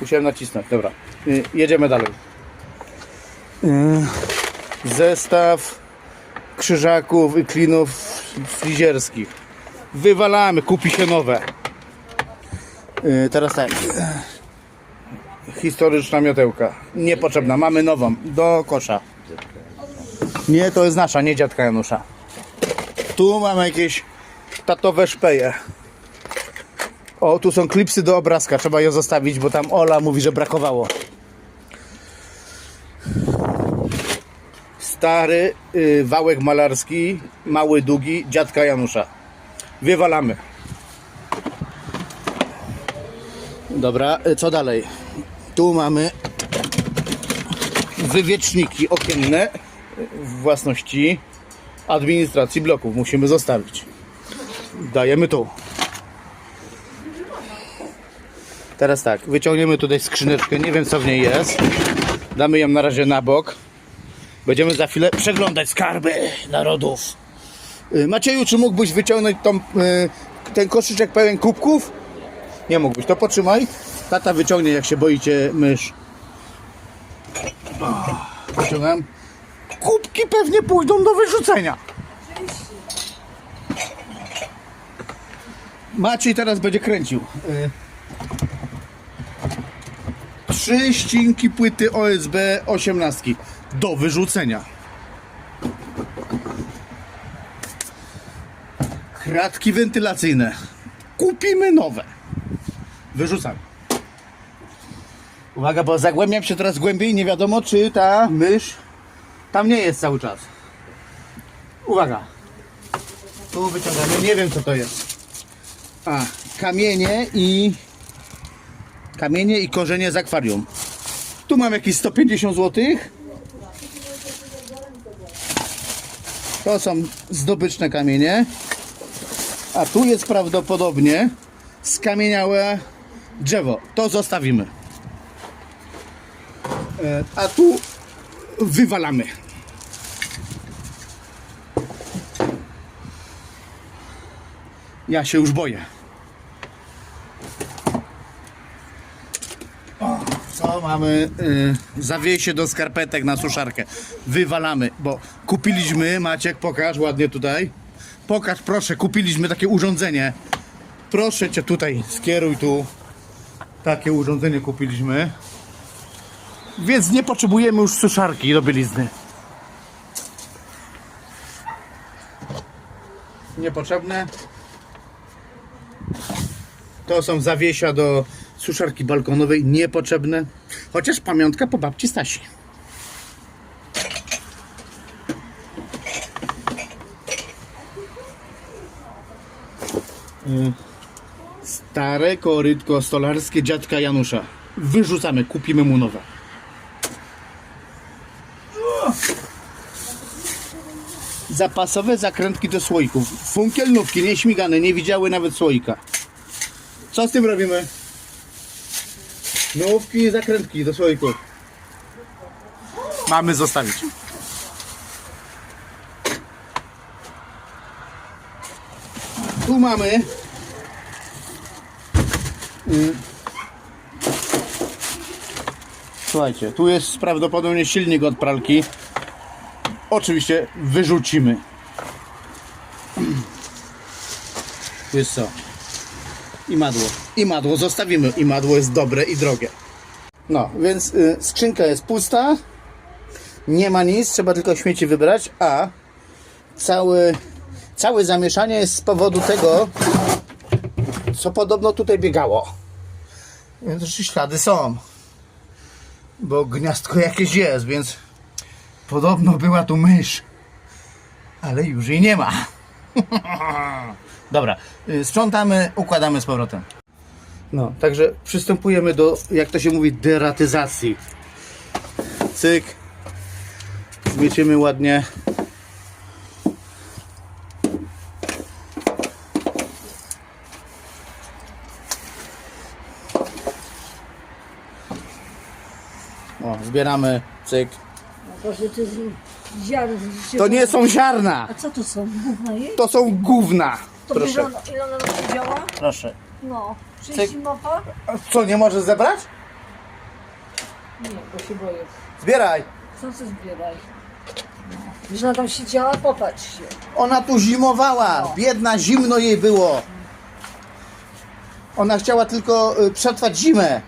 Musiałem nacisnąć, dobra. Y, jedziemy dalej. Y, zestaw krzyżaków i klinów frizierskich. Wywalamy, kupi się nowe. Y, teraz tak. Historyczna miotełka. Niepotrzebna. Mamy nową. Do kosza. Nie, to jest nasza, nie dziadka Janusza. Tu mamy jakieś tatowe szpeje. O, tu są klipsy do obrazka. Trzeba je zostawić, bo tam Ola mówi, że brakowało. Stary y, wałek malarski, mały, długi, dziadka Janusza. Wywalamy. Dobra, y, co dalej? Tu mamy wywieczniki okienne własności administracji bloków. Musimy zostawić. Dajemy tu. Teraz tak, wyciągniemy tutaj skrzyneczkę, nie wiem co w niej jest. Damy ją na razie na bok. Będziemy za chwilę przeglądać skarby narodów. Y, Macieju, czy mógłbyś wyciągnąć tą, y, ten koszyczek pełen kubków? Nie mógłbyś, to potrzymaj. Tata wyciągnie, jak się boicie mysz. Wyciągam. Kubki pewnie pójdą do wyrzucenia. Maciej teraz będzie kręcił. Trzy ścinki płyty OSB 18 do wyrzucenia. Kratki wentylacyjne. Kupimy nowe. Wyrzucamy. Uwaga, bo zagłębiam się teraz głębiej. Nie wiadomo, czy ta mysz tam nie jest cały czas. Uwaga. Tu wyciągamy. Nie wiem, co to jest. A, kamienie i kamienie i korzenie z akwarium. Tu mam jakieś 150 zł. To są zdobyczne kamienie. A tu jest prawdopodobnie skamieniałe drzewo. To zostawimy. E, A tu wywalamy. Ja się już boję. Co mamy? Y, zawiesie do skarpetek na suszarkę. Wywalamy, bo kupiliśmy, Maciek, pokaż ładnie tutaj. Pokaż, proszę, kupiliśmy takie urządzenie. Proszę cię tutaj, skieruj tu. Takie urządzenie kupiliśmy. Więc nie potrzebujemy już suszarki do bielizny. Niepotrzebne. To są zawiesia do suszarki balkonowej, niepotrzebne. Chociaż pamiątka po babci Stasi. Y, Stare korytko stolarskie dziadka Janusza. Wyrzucamy, kupimy mu nowe. Zapasowe zakrętki do słoików. Funkielnówki, nieśmigane, nie widziały nawet słoika. Co z tym robimy? Nówki i zakrętki do słoików. Mamy zostawić. Tu mamy y, Słuchajcie, tu jest prawdopodobnie silnik od pralki. Oczywiście wyrzucimy. Tu jest co? I madło. I madło zostawimy. I madło jest dobre i drogie. No, więc y, skrzynka jest pusta. Nie ma nic, trzeba tylko śmieci wybrać, a cały, całe zamieszanie jest z powodu tego, co podobno tutaj biegało. Więc ślady są. Bo gniazdko jakieś jest, więc podobno była tu mysz. Ale już jej nie ma. Dobra, y, sprzątamy, układamy z powrotem. No, także przystępujemy do, jak to się mówi, deratyzacji. Cyk. Zmieciemy ładnie. O, zbieramy, cyk. Boże, to jest ziarno. To nie są ziarna, A co to są? Gówna jej? to są gówna. To Proszę, Ile ona, ile ona działa? proszę. No. 30 mapa? A Co, nie możesz zebrać? Nie, bo się boję. Zbieraj. Co ty zbieraj? Wiesz, ona tam siedziała, popatrz się. Ona tu zimowała. Biedna, zimno jej było. Ona chciała tylko y, przetrwać zimę.